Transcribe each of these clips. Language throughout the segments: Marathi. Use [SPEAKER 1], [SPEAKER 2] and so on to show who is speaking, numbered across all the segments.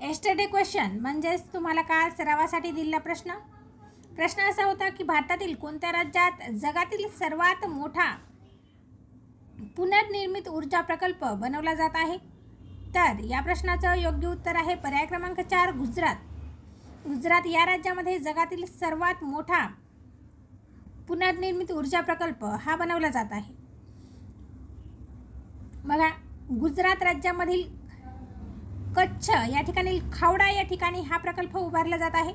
[SPEAKER 1] एस्टरडे क्वेश्चन म्हणजेच तुम्हाला काल सरावासाठी दिलेला प्रश्न. प्रश्न असा होता की भारतातील कोणत्या राज्यात जगातील सर्वात मोठा पुनर्निर्मित ऊर्जा प्रकल्प बनवला जात आहे? तर या प्रश्नाचं योग्य उत्तर आहे पर्याय क्रमांक चार गुजरात. गुजरात या राज्यामध्ये जगातील सर्वात मोठा पुनर्निर्मित ऊर्जा प्रकल्प हा बनवला जात आहे. बघा गुजरात राज्यामधील कच्छ या ठिकाणी खावडा या ठिकाणी हा प्रकल्प उभारला जात आहे.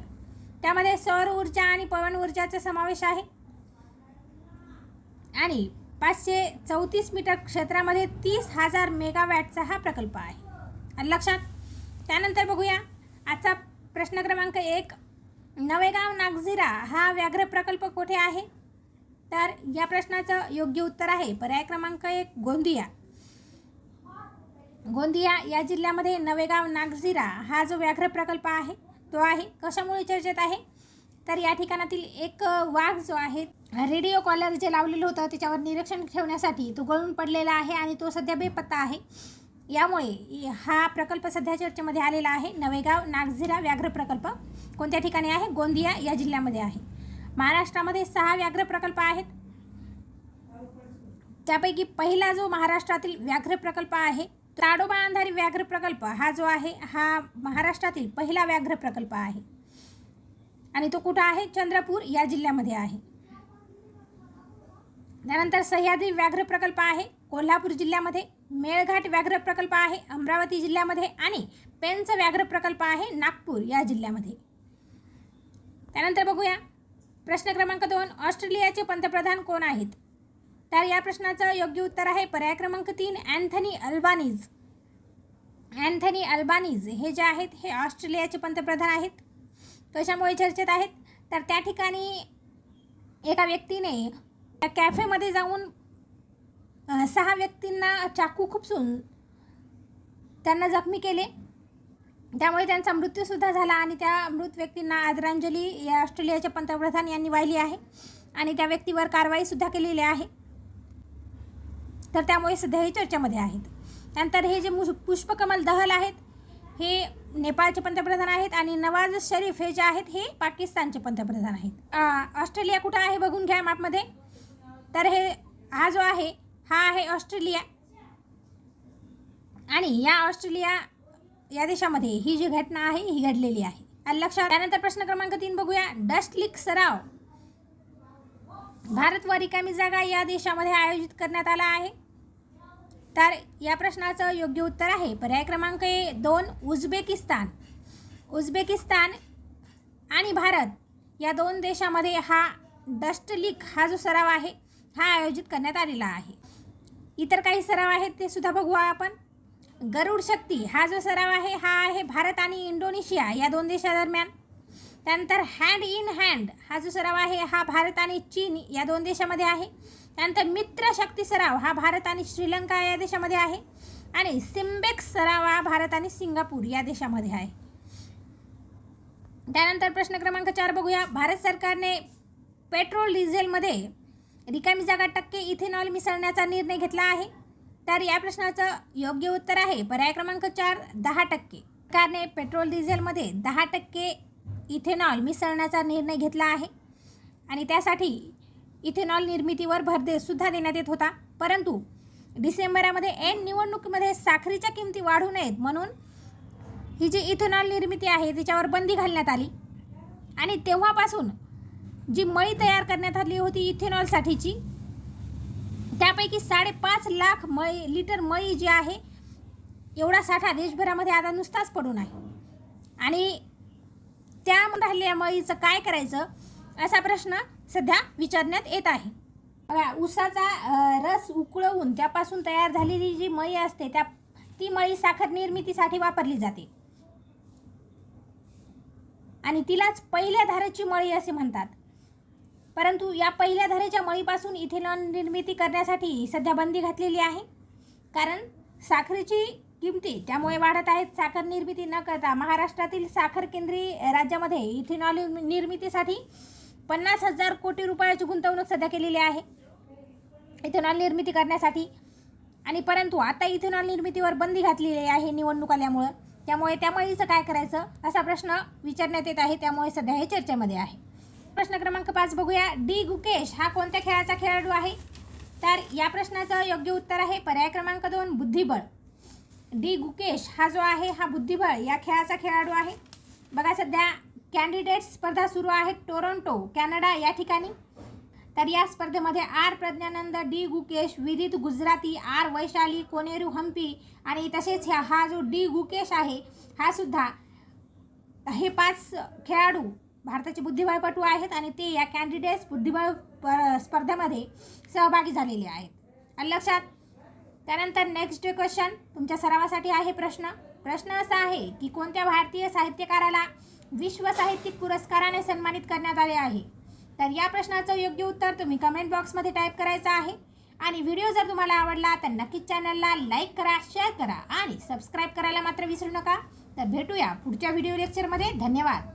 [SPEAKER 1] त्यामध्ये सौर ऊर्जा आणि पवन ऊर्जाचा समावेश आहे. आणि पाचशे चौतीस मीटर क्षेत्रामध्ये तीस हजार मेगावॅटचा हा प्रकल्प आहे. लक्षात त्यानंतर बघूया आजचा प्रश्न क्रमांक एक नवेगाव नागझिरा हा व्याघ्र प्रकल्प कुठे आहे? तर या प्रश्नाचं योग्य उत्तर आहे. पर्याय क्रमांक एक गोंदिया. गोंदिया या जिल्ह्यामध्ये नवेगाव नागझिरा हा जो व्याघ्र प्रकल्प आहे तो आहे. कशामुळे चर्चेत आहे? तर या ठिकाणातील एक वाघ जो आहे रेडिओ कॉलर जे लावलेलं होतं त्याच्यावर निरीक्षण ठेवण्यासाठी तो गळून पडलेला आहे आणि तो सध्या बेपत्ता आहे. यामुळे हा प्रकल्प सध्या चर्चेमध्ये आलेला आहे. नवेगाव नागझिरा व्याघ्र प्रकल्प कोणत्या ठिकाणी आहे? गोंदिया या जिल्ह्यामध्ये आहे. महाराष्ट्रामध्ये सहा व्याघ्र प्रकल्प आहेत. त्यापैकी पहिला जो महाराष्ट्रातील व्याघ्र प्रकल्प आहे ताडोबा अंधारी व्याघ्र प्रकल्प हा जो आहे हा महाराष्ट्रातील पहिला व्याघ्र प्रकल्प आहे. आणि तो कुठं आहे? चंद्रपूर या जिल्ह्यामध्ये आहे. त्यानंतर सह्याद्री व्याघ्र प्रकल्प आहे कोल्हापूर जिल्ह्यामध्ये मेळघाट व्याघ्र प्रकल्प आहे अमरावती जिल्ह्यामध्ये आणि पेंच व्याघ्र प्रकल्प आहे नागपूर या जिल्ह्यामध्ये. त्यानंतर बघूया. प्रश्न क्रमांक दोन ऑस्ट्रेलियाचे पंतप्रधान कोण आहेत? तर या प्रश्नाचं योग्य उत्तर आहे पर्याय क्रमांक तीन अँथनी अल्बानीज. अँथनी अल्बानीज हे जे आहेत हे ऑस्ट्रेलियाचे पंतप्रधान आहेत. कशामुळे चर्चेत आहेत. तर त्या ठिकाणी एका व्यक्तीने त्या कॅफेमध्ये जाऊन सहा व्यक्तींना चाकू खुपसून त्यांना जखमी केले. त्यामुळे त्यांचा मृत्यूसुद्धा झाला आणि त्या मृत व्यक्तींना आदरांजली या ऑस्ट्रेलियाचे पंतप्रधान यांनी वाहिली आहे. आणि त्या व्यक्तीवर कारवाईसुद्धा केलेली आहे. तर त्यामुळे सध्या हे चर्चेमध्ये आहेत. त्यानंतर हे जे मुश पुष्पकमल दहल आहेत हे नेपाळचे पंतप्रधान आहेत आणि नवाज शरीफ हे जे आहेत हे पाकिस्तानचे पंतप्रधान आहेत. ऑस्ट्रेलिया कुठं आहे बघून घ्या मॅपमध्ये. तर हे हा जो आहे हा आहे ऑस्ट्रेलिया. आणि या ऑस्ट्रेलिया या देशामध्ये ही जी घटना आहे ही घडलेली आहे. आणि लक्षात त्यानंतर प्रश्न क्रमांक तीन बघूया. डस्ट लीक सराव. भारत व रिकामी जागा या देशामध्ये आयोजित करण्यात आला आहे. तर या प्रश्नाचं योग्य उत्तर आहे. पर्याय क्रमांक ए दोन उझबेकिस्तान. उझबेकिस्तान आणि भारत या दोन देशामध्ये हा डस्ट लीक हा जो सराव आहे हा आयोजित करण्यात आलेला आहे. इतर काही सराव आहेत ते सुद्धा बघू आपण. गरुड शक्ती हा जो सराव आहे हा आहे भारत आणि इंडोनेशिया या दोन देशादरम्यान त्यानंतर हँड इन हँड हा जो सराव आहे हा भारत आणि चीन या दोन देशामध्ये आहे. त्यानंतर मित्र शक्ती सराव हा भारत आणि श्रीलंका या देशामध्ये आहे. आणि सिम्बेक्स सराव हा भारत आणि सिंगापूर या देशामध्ये आहे. त्यानंतर प्रश्न क्रमांक चार बघूया. भारत सरकारने पेट्रोल डिझेलमध्ये रिकामी जागा टक्के इथेनॉल मिसळण्याचा निर्णय घेतला आहे. तर या प्रश्नाचं योग्य उत्तर आहे. पर्याय क्रमांक चार दहा टक्के. सरकारने पेट्रोल डिझेलमध्ये दहा टक्के इथेनॉल मिसळण्याचा निर्णय घेतला आहे. आणि त्यासाठी इथेनॉल निर्मितीवर भर दे सुद्धा देण्यात येत होता. परंतु डिसेंबरामध्ये एन निवडणुकीमध्ये साखरेच्या किमती वाढू नयेत म्हणून ही जी इथेनॉल निर्मिती आहे तिच्यावर बंदी घालण्यात आली. आणि तेव्हापासून जी मळी तयार करण्यात आली होती इथेनॉलसाठीची त्यापैकी साडेपाच लाख मळी लिटर मळी जी आहे एवढा साठा देशभरामध्ये आता नुसताच पडून आहे. आणि त्या राहिलेल्या मळीचं काय करायचं असा प्रश्न सध्या विचारण्यात येत आहे. बघा ऊसाचा रस उकळवून त्यापासून तयार झालेली जी मळी असते त्या ती मळी साखर निर्मितीसाठी वापरली जाते. आणि तिलाच पहिल्या धारेची मळी असे म्हणतात. परंतु या पहिल्या धारेच्या मळीपासून इथेनॉल निर्मिती करण्यासाठी सध्या बंदी घातलेली आहे. कारण साखरेची किमती त्यामुळे वाढत आहेत. साखर निर्मिती न करता महाराष्ट्रातील साखर केंद्री राज्यामध्ये इथेनॉल निर्मितीसाठी पन्नास हजार कोटी रुपयाची गुंतवणूक सध्या केलेली आहे. इथेनॉल निर्मिती करण्यासाठी. आणि परंतु आता इथेनॉल निर्मितीवर बंदी घातलेली आहे निवडणूक आल्यामुळं. त्यामुळे त्यामुळेचं काय करायचं असा प्रश्न विचारण्यात येत आहे. त्यामुळे सध्या हे चर्चेमध्ये आहे. प्रश्न क्रमांक पाच बघूया. डी गुकेश हा कोणत्या खेळाचा खेळाडू आहे? तर या प्रश्नाचं योग्य उत्तर आहे पर्याय क्रमांक दोन बुद्धिबळ. डी गुकेश हा जो आहे हा बुद्धिबळ या खेळाचा खेळाडू आहे. बघा सध्या कॅन्डिडेट स्पर्धा सुरू आहे टोरंटो कॅनडा या ठिकाणी. तर या स्पर्धेमध्ये R Pragyanand D Gukesh Vidit Gujrathi R Vaishali Koneru Humpy आणि तसेच ह्या हा जो डी गुकेश आहे हा सुद्धा हे पाच खेळाडू भारताचे बुद्धिबळपटू आहेत आणि ते या कॅन्डिडेट्स बुद्धिबळ प- स्पर्धेमध्ये सहभागी झालेले आहेत. लक्षात त्यानंतर नेक्स्ट क्वेश्चन तुमच्या सरावासाठी आहे प्रश्न. प्रश्न असा आहे की कोणत्या भारतीय साहित्यकाराला विश्व साहित्यिक पुरस्काराने सन्मानित करण्यात आले आहे. तर या प्रश्नाचं योग्य उत्तर तुम्ही कमेंट बॉक्समध्ये टाईप करायचं आहे. आणि व्हिडिओ जर तुम्हाला आवडला तर नक्कीच चॅनलला लाईक करा शेअर करा आणि सबस्क्राईब करायला मात्र विसरू नका. तर भेटूया पुढच्या व्हिडिओ लेक्चरमध्ये धन्यवाद.